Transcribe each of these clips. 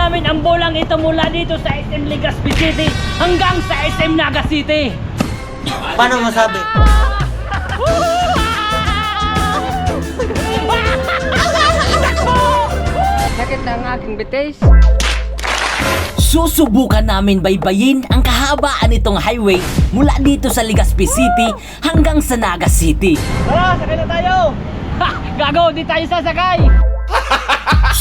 namin ang bolang ito mula dito sa SM Legazpi City hanggang sa SM Naga City. Paano masabi? Sakit na ang aking bitis. Susubukan namin baybayin ang kahabaan nitong highway mula dito sa Legazpi City hanggang sa Naga City. Tara, sakay na tayo! Ha! Gago, di tayo sasakay!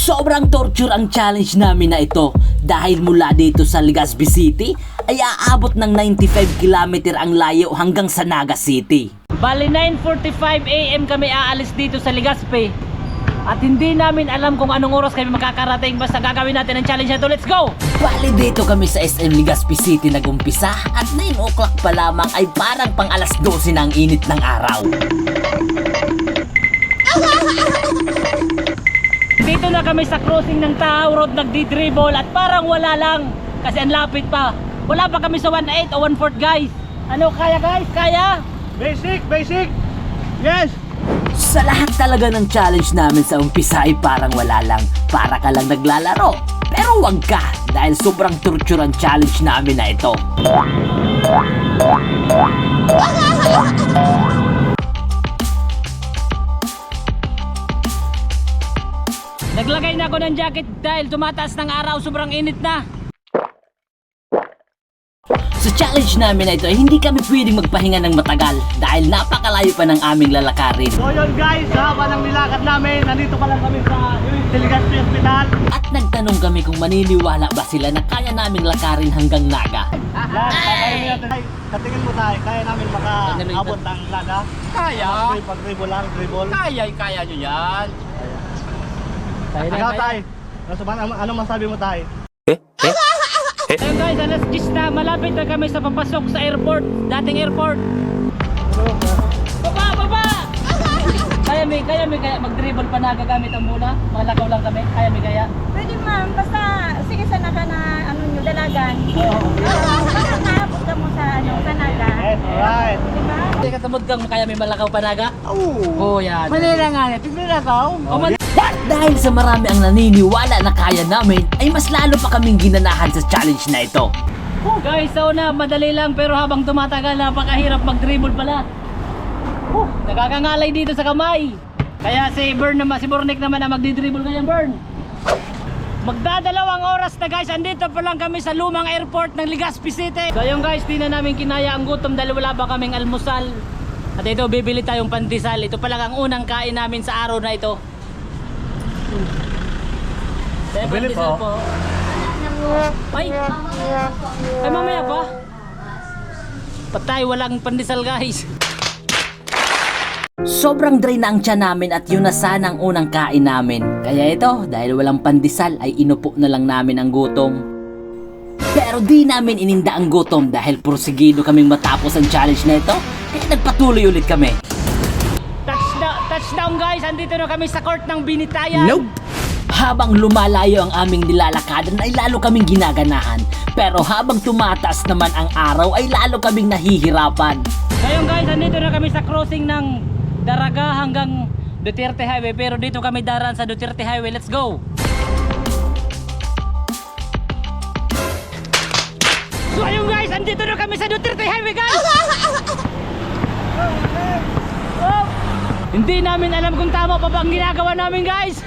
Sobrang torture ang challenge namin na ito dahil mula dito sa Legazpi City ay aabot ng 95 km ang layo hanggang sa Naga City. Bali 9.45 AM kami aalis dito sa Legazpi at hindi namin alam kung anong oras kami makakarating basta gagawin natin ang challenge na ito. Let's go! Bali dito kami sa SM Legazpi City nagumpisa at 9 o'clock pa lamang ay parang pang alas 12 na ang init ng araw. Dito na kami sa crossing ng Tahaw Road nagdi-dribble at parang wala lang kasi ang lapit pa. Wala pa kami sa 1.8 o 1.4 guys. Ano kaya guys? Kaya? Basic, basic! Yes! Sa lahat talaga ng challenge namin sa umpisa ay parang wala lang. Para ka lang naglalaro. Pero wag ka dahil sobrang torture ang challenge namin na ito. Naglagay na ako ng jacket dahil tumataas ng araw, sobrang init na. Sa challenge namin na ito ay hindi kami pwedeng magpahinga ng matagal dahil napakalayo pa ng aming lalakarin. So yun guys, sa haba ng nilakad namin, nandito pa lang kami sa Diligaspi Hospital. At nagtanong kami kung maniniwala ba sila na kaya naming lakarin hanggang naga. Ay, Katingin mo tayo, kaya namin makaabot ng laga. Kaya. Pag dribble lang, dribble. Kaya, kaya nyo yan. Ikaw tayo. Ano, ano, ano masabi mo tayo? Ayun guys, alas 10 na, malapit na kami sa papasok sa airport, dating airport. Baba, baba! Kaya may, kaya may kaya mag-dribble pa na gagamit ang mula? Malakaw lang kami, kaya may kaya? Pwede ma'am, basta sige sa naga na ano nyo, dalagan. Oo. Naabot ka mo sa ano, sa naga. Yes, alright. Diba? Hindi katamod kang kaya may malakaw pa naga? Oo. Oh, yan. Manila nga na, tiglilakaw. O man- dahil sa marami ang naniniwala na kaya namin, ay mas lalo pa kaming ginanahan sa challenge na ito. Oh, guys, so na, madali lang pero habang tumatagal, napakahirap mag-dribble pala. Oh, nakakangalay dito sa kamay. Kaya si Bern naman, si Bornik naman na magdi-dribble ganyan, Bern. Magdadalawang oras na guys, andito pa lang kami sa lumang airport ng Legazpi City. So yun guys, di na namin kinaya ang gutom dahil wala pa kaming almusal. At ito, bibili tayong pandesal. Ito pa lang ang unang kain namin sa araw na ito. Kaya Bili pandesal po. Ay! Ay, mamaya pa. Patay, walang pandesal guys. Sobrang dry na ang tiyan namin at yun na sana ang unang kain namin. Kaya ito, dahil walang pandesal ay inupo na lang namin ang gutom. Pero di namin ininda ang gutom dahil porsigido kaming matapos ang challenge na ito. Kaya nagpatuloy ulit kami. Touchdown, guys! Andito na kami sa court ng Binitayan. Nope! Habang lumalayo ang aming nilalakadan ay lalo kaming ginaganahan. Pero habang tumataas naman ang araw ay lalo kaming nahihirapan. Ngayon guys, andito na kami sa crossing ng Daraga hanggang Duterte Highway. Pero dito kami daraan sa Duterte Highway. Let's go! So ayun guys, andito na kami sa Duterte Highway guys! Hindi namin alam kung tama pa ba ang ginagawa namin guys!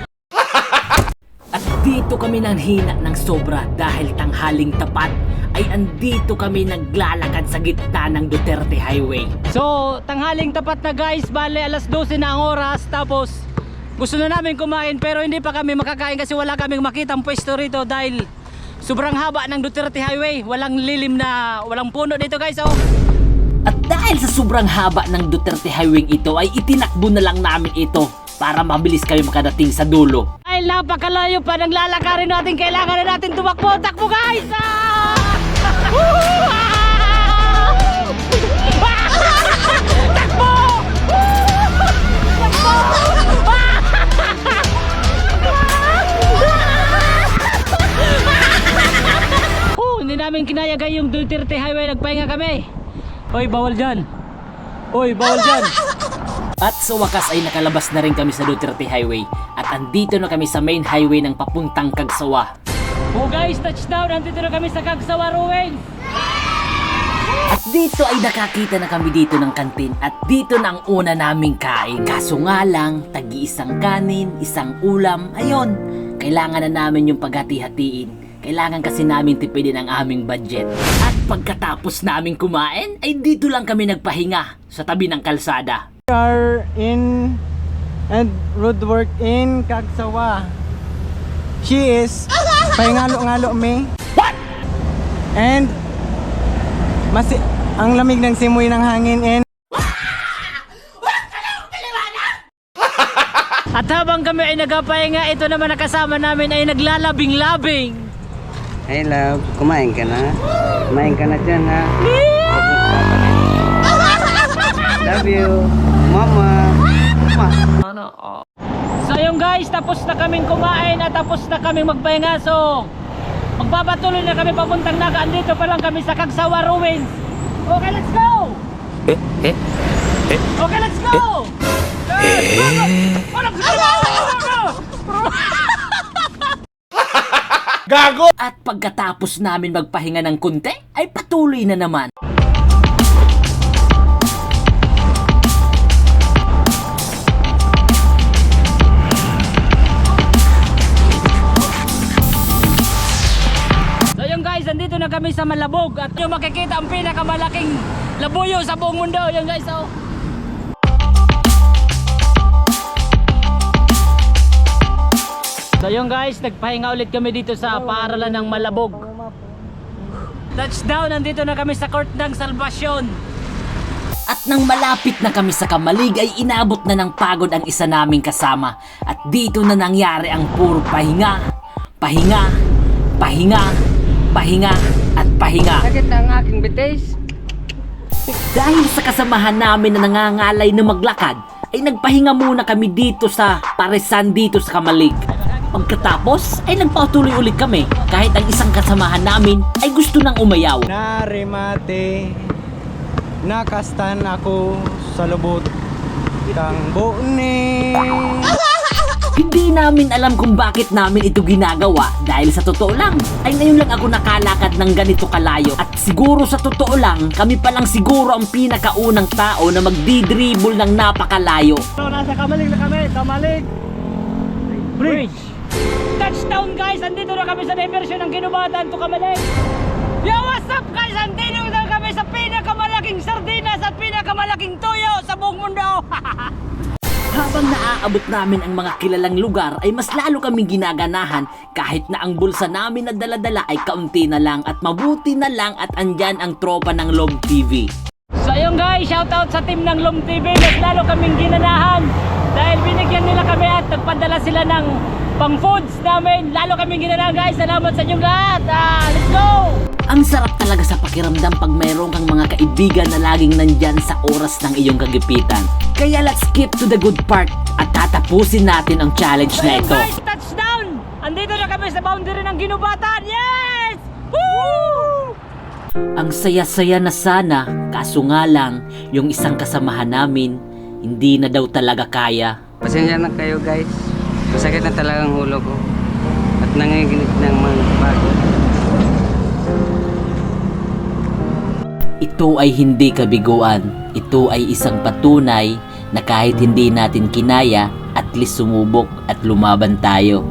At dito kami nanghina ng sobra dahil tanghaling tapat ay andito kami naglalakad sa gitna ng Duterte Highway. So, tanghaling tapat na guys, bale alas 12 na ang oras tapos gusto na namin kumain pero hindi pa kami makakain kasi wala kaming makitang pwesto rito dahil sobrang haba ng Duterte Highway. Walang lilim na, walang puno dito guys oh. Dahil sa sobrang haba ng Duterte Highway ito ay itinakbo na lang namin ito para mabilis kayo makadating sa dulo. Ay napakalayo pa ng lalakarin natin. Kailangan na natin tumakbo. Takbo guys! Ah! Takbo! Takbo! Oh, hindi namin kinayagay yung Duterte Highway. Nagpahinga kami. Hoy, bawal dyan. Hoy, bawal dyan. At sa wakas ay nakalabas na rin kami sa Duterte Highway at andito na kami sa main highway ng papuntang Kagsawa. Oh guys, touchdown! Nandito na kami sa Kagsawa Ruins! At dito ay nakakita na kami dito ng kantin at dito na ang una naming kain. Kaso nga lang, tagi isang kanin, isang ulam, ayon. Kailangan na namin yung paghati-hatiin. Kailangan kasi namin tipidin ang aming budget. At pagkatapos namin kumain, ay dito lang kami nagpahinga sa tabi ng kalsada. We are in and roadwork in Kagsawa. She is pahingalo-ngalo me. What? And mas ang lamig ng simoy ng hangin and At habang kami ay nagpapahinga, ito naman nakasama namin ay naglalabing-labing. Hey love, kumain ka na? Kumain ka na dyan ha? Love you. Mama. So yung guys, tapos na kaming kumain at tapos na kaming magpahinga. So, magpapatuloy na kami papuntang Naga. Andito pa lang kami sa Kagsawa Ruins. Okay, let's go! Okay, let's go! Let's go! Let's go! At pagkatapos namin magpahinga ng kunti, ay patuloy na naman. Kami sa Malabog at yung makikita ang pinakamalaking labuyo sa buong mundo. Yung guys, oh. So yung guys, nagpahinga ulit kami dito sa paaralan ng Malabog. Touchdown, nandito na kami sa court ng Salvasyon. At nang malapit na kami sa Kamalig ay inabot na ng pagod ang isa naming kasama. At dito na nangyari ang puro pahinga, pahinga, pahinga, pahinga, at pahinga. Sakit ang aking bitis. Dahil sa kasamahan namin na nangangalay na maglakad, ay nagpahinga muna kami dito sa Paresan dito sa Kamalig. Pagkatapos ay nagpatuloy ulit kami kahit ang isang kasamahan namin ay gusto nang umayaw. narimate nakastan ako sa lubot ng bone. Hindi namin alam kung bakit namin ito ginagawa dahil sa totoo lang ay ngayon lang ako nakalakad ng ganito kalayo at siguro sa totoo lang kami pa lang siguro ang pinakaunang tao na magdidribble ng napakalayo. So nasa Kamalig na kami, Kamalig Bridge. Touchdown guys! Andito na kami sa diversion ng Ginubatan to Kamalig! Yo, what's up guys? Andito na kami sa pinakamalaking sardinas at pinakamalaking toyo sa buong mundo! Habang naaabot namin ang mga kilalang lugar ay mas lalo kaming ginaganahan kahit na ang bulsa namin na daladala ay kaunti na lang at mabuti na lang at andyan ang tropa ng Lom TV. So ayun guys, shoutout sa team ng Lom TV. Mas lalo kaming ginanahan dahil binigyan nila kami at nagpadala sila ng pang foods namin. Lalo kaming ginanahan guys. Salamat sa inyong lahat. Ah, let's go! Ang sarap talaga sa pakiramdam pag mayroon kang mga kaibigan na laging nandyan sa oras ng iyong kagipitan. Kaya let's skip to the good part at tatapusin natin ang challenge na ito. Guys, touchdown! Andito na kami sa boundary ng Ginubatan. Yes! Woo! Ang saya-saya na sana, kaso nga lang, yung isang kasamahan namin, hindi na daw talaga kaya. Pasensya na kayo guys. Masakit na talagang ulo ko. At nanginginig ng mga bago. Ito ay hindi kabiguan. Ito ay isang patunay na kahit hindi natin kinaya, at least sumubok at lumaban tayo.